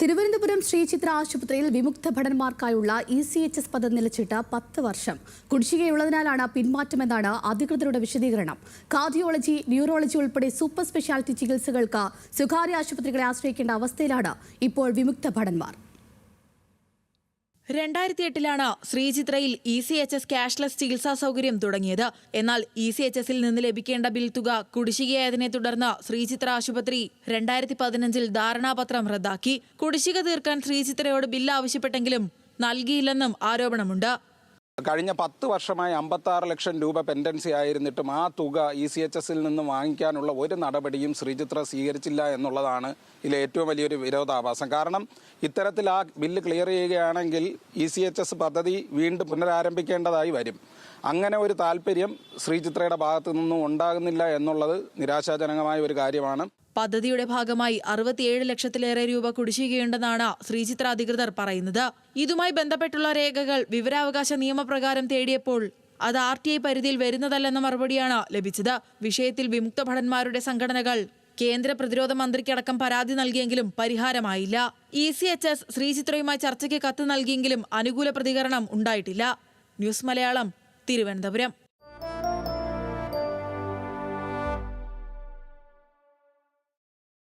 തിരുവനന്തപുരം ശ്രീ ചിത്ര ആശുപത്രിയിൽ വിമുക്ത ഭടന്മാർക്കായുള്ള ഇ സി എച്ച് എസ് പദം നിലച്ചിട്ട് പത്ത് വർഷം. കുടിശ്ശികയുള്ളതിനാലാണ് പിന്മാറ്റമെന്നാണ് അധികൃതരുടെ വിശദീകരണം. കാർഡിയോളജി ന്യൂറോളജി ഉൾപ്പെടെ സൂപ്പർ സ്പെഷ്യാലിറ്റി ചികിത്സകൾക്ക് സ്വകാര്യ ആശുപത്രികളെ ആശ്രയിക്കേണ്ട അവസ്ഥയിലാണ് ഇപ്പോൾ വിമുക്ത ഭടന്മാർ. രണ്ടായിരത്തി എട്ടിലാണ് ശ്രീചിത്രയിൽ E C H S cashless ചികിത്സാ സൗകര്യം തുടങ്ങിയത്. എന്നാൽ ഇ സി എച്ച് എസിൽ നിന്ന് ലഭിക്കേണ്ട ബിൽ തുക കുടിശ്ശികയായതിനെ തുടർന്ന് ശ്രീചിത്ര ആശുപത്രി രണ്ടായിരത്തി പതിനഞ്ചിൽ ധാരണാപത്രം റദ്ദാക്കി. കുടിശ്ശിക തീർക്കാൻ ശ്രീചിത്രയോട് ബില്ല് ആവശ്യപ്പെട്ടെങ്കിലും നൽകിയില്ലെന്നും ആരോപണമുണ്ട്. കഴിഞ്ഞ പത്ത് വർഷമായി അമ്പത്താറ് ലക്ഷം രൂപ പെൻഡൻസി ആയിരുന്നിട്ടും ആ തുക ഇ സി എച്ച് എസിൽ നിന്ന് വാങ്ങിക്കാനുള്ള ഒരു നടപടിയും ശ്രീചിത്ര സ്വീകരിച്ചില്ല എന്നുള്ളതാണ് ഇതിലെ ഏറ്റവും വലിയൊരു വിരോധാഭാസം. കാരണം ഇത്തരത്തിൽ ആ ബില്ല് ക്ലിയർ ചെയ്യുകയാണെങ്കിൽ ഇ സി എച്ച് എസ് പദ്ധതി വീണ്ടും പുനരാരംഭിക്കേണ്ടതായി വരും. അങ്ങനെ ഒരു താല്പര്യം ശ്രീചിത്രയുടെ ഭാഗത്തു നിന്നും ഉണ്ടാകുന്നില്ല എന്നുള്ളത് നിരാശാജനകമായ ഒരു കാര്യമാണ്. പദ്ധതിയുടെ ഭാഗമായി അറുപത്തിയേഴ് ലക്ഷത്തിലേറെ രൂപ കുടിശ്ശികയുണ്ടെന്നാണ് ശ്രീചിത്ര അധികൃതർ പറയുന്നത്. ഇതുമായി ബന്ധപ്പെട്ടുള്ള രേഖകൾ വിവരാവകാശ നിയമപ്രകാരം തേടിയപ്പോൾ അത് ആർ ടി ഐ പരിധിയിൽ വരുന്നതല്ലെന്ന മറുപടിയാണ് ലഭിച്ചത്. വിഷയത്തിൽ വിമുക്ത ഭടന്മാരുടെ സംഘടനകൾ കേന്ദ്ര പ്രതിരോധ മന്ത്രിക്കടക്കം പരാതി നൽകിയെങ്കിലും പരിഹാരമായില്ല. ഇ സി എച്ച് എസ് ശ്രീചിത്രയുമായി ചർച്ചയ്ക്ക് കത്ത് നൽകിയെങ്കിലും അനുകൂല പ്രതികരണം ഉണ്ടായിട്ടില്ല. ന്യൂസ് മലയാളം തിരുവനന്തപുരം.